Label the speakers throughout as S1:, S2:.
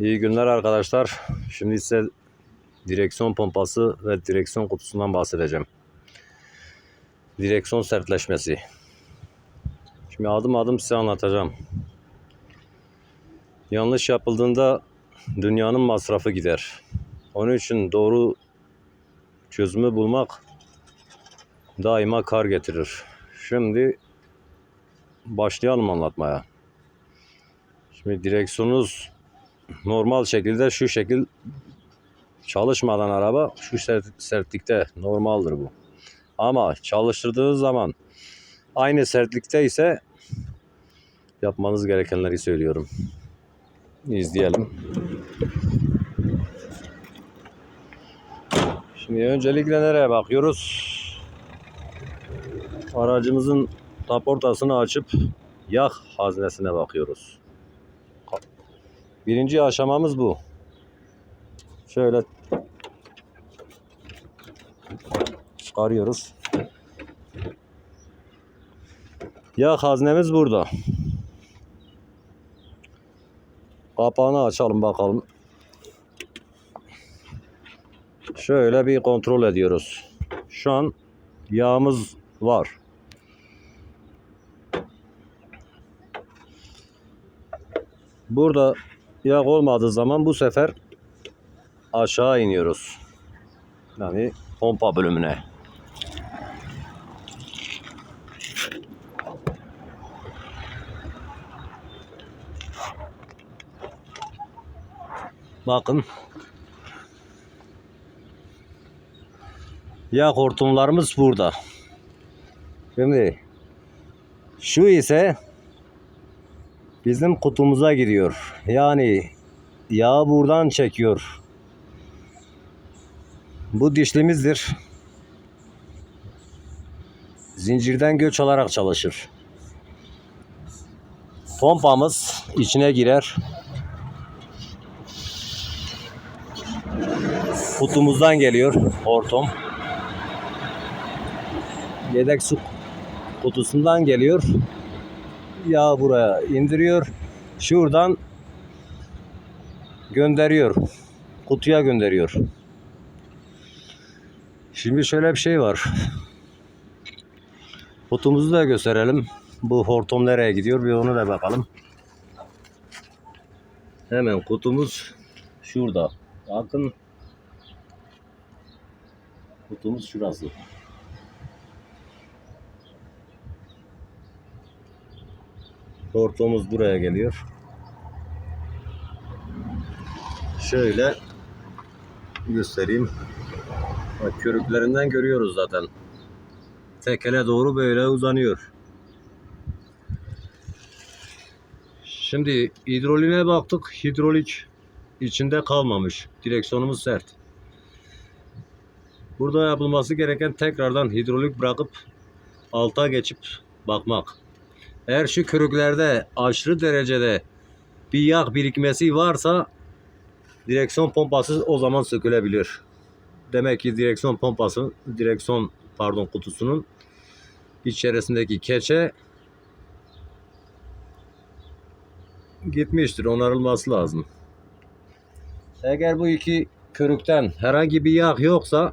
S1: İyi günler arkadaşlar. Şimdi size direksiyon pompası ve direksiyon kutusundan bahsedeceğim. Direksiyon sertleşmesi. Şimdi adım adım size anlatacağım. Yanlış yapıldığında dünyanın masrafı gider. Onun için doğru çözümü bulmak daima kar getirir. Şimdi başlayalım anlatmaya. Şimdi direksiyonunuz normal şekilde şu şekil çalışmadan araba şu sert- sertlikte normaldir bu. Ama çalıştırdığınız zaman aynı sertlikte ise yapmanız gerekenleri söylüyorum. İzleyelim. Şimdi öncelikle nereye bakıyoruz? Aracımızın kaportasını açıp yağ haznesine bakıyoruz. Birinci aşamamız bu. Şöyle çıkarıyoruz. Yağ haznemiz burada. Kapağını açalım bakalım. Şöyle bir kontrol ediyoruz. Şu an yağımız var. Burada yağ olmadığı zaman bu sefer aşağı iniyoruz. Yani pompa bölümüne. Bakın. Yağ hortumlarımız burada. Şimdi şu ise bizim kutumuza gidiyor. Yani yağı buradan çekiyor. Bu dişlimizdir. Zincirden göç alarak çalışır. Pompamız içine girer. Kutumuzdan geliyor hortum. Yedek su kutusundan geliyor. Yağı buraya indiriyor. Şuradan gönderiyor. Kutuya gönderiyor. Şimdi şöyle bir şey var. Kutumuzu da gösterelim. Bu hortum nereye gidiyor bir onu da bakalım. Hemen kutumuz şurada. Bakın. Kutumuz şurası. Hortumumuz buraya geliyor. Şöyle göstereyim. Bak körüklerinden görüyoruz zaten. Tekele doğru böyle uzanıyor. Şimdi hidroliğine baktık. Hidrolik içinde kalmamış. Direksiyonumuz sert. Burada yapılması gereken tekrardan hidrolik bırakıp alta geçip bakmak. Eğer şu körüklerde aşırı derecede bir yağ birikmesi varsa direksiyon pompası o zaman sökülebilir. Demek ki direksiyon pompası, direksiyon pardon kutusunun içerisindeki keçe gitmiştir. Onarılması lazım. Eğer bu iki körükten herhangi bir yağ yoksa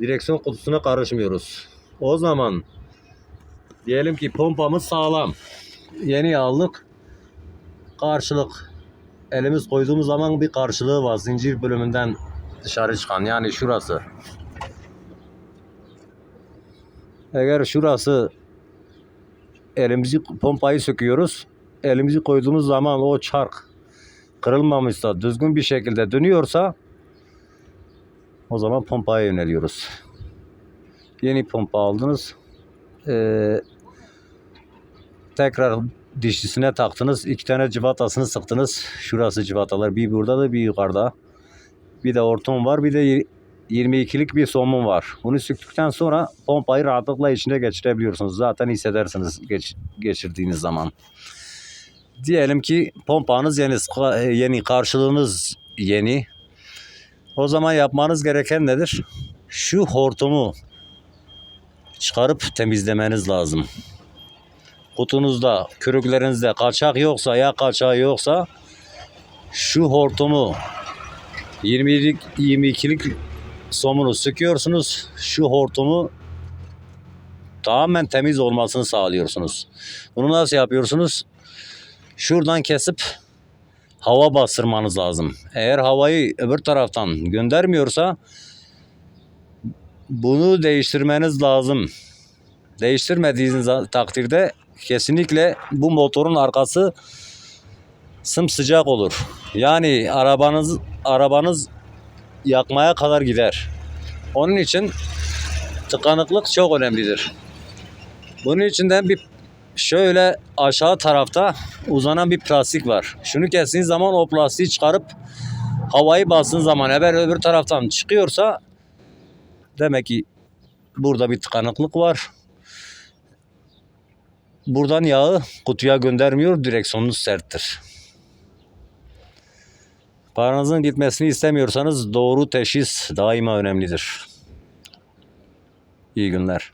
S1: direksiyon kutusuna karışmıyoruz. O zaman diyelim ki pompamız sağlam. Yeni aldık. Karşılık elimiz koyduğumuz zaman bir karşılığı var. Zincir bölümünden dışarı çıkan yani şurası. Eğer şurası elimizi pompayı söküyoruz. Elimizi koyduğumuz zaman o çark kırılmamışsa, düzgün bir şekilde dönüyorsa o zaman pompaya yöneliyoruz. Yeni pompa aldınız. Ee, tekrar dişlisine taktınız. iki tane cıvatasını sıktınız. Şurası cıvatalar. Bir burada da bir yukarıda. Bir de hortum var. Bir de 22'lik bir somun var. Bunu söktükten sonra pompayı rahatlıkla içine geçirebiliyorsunuz. Zaten hissedersiniz geç, geçirdiğiniz zaman. Diyelim ki pompanız yeni, yeni karşılığınız yeni. O zaman yapmanız gereken nedir? Şu hortumu çıkarıp temizlemeniz lazım. Kutunuzda, körüklerinizde kaçak yoksa ya kaçağı yoksa Şu hortumu 20'lik 22'lik somunu sıkıyorsunuz. Şu hortumu tamamen temiz olmasını sağlıyorsunuz. Bunu nasıl yapıyorsunuz? Şuradan kesip hava bastırmanız lazım. Eğer havayı öbür taraftan göndermiyorsa bunu değiştirmeniz lazım. Değiştirmediğiniz takdirde kesinlikle bu motorun arkası sımsıcak olur. Yani arabanız arabanız yakmaya kadar gider. Onun için tıkanıklık çok önemlidir. Bunun için de bir şöyle aşağı tarafta uzanan bir plastik var. Şunu kestiğiniz zaman o plastiği çıkarıp havayı bastığın zaman eğer öbür taraftan çıkıyorsa demek ki burada bir tıkanıklık var. Buradan yağı kutuya göndermiyor. Direksiyonunuz serttir. Paranızın gitmesini istemiyorsanız doğru teşhis daima önemlidir. İyi günler.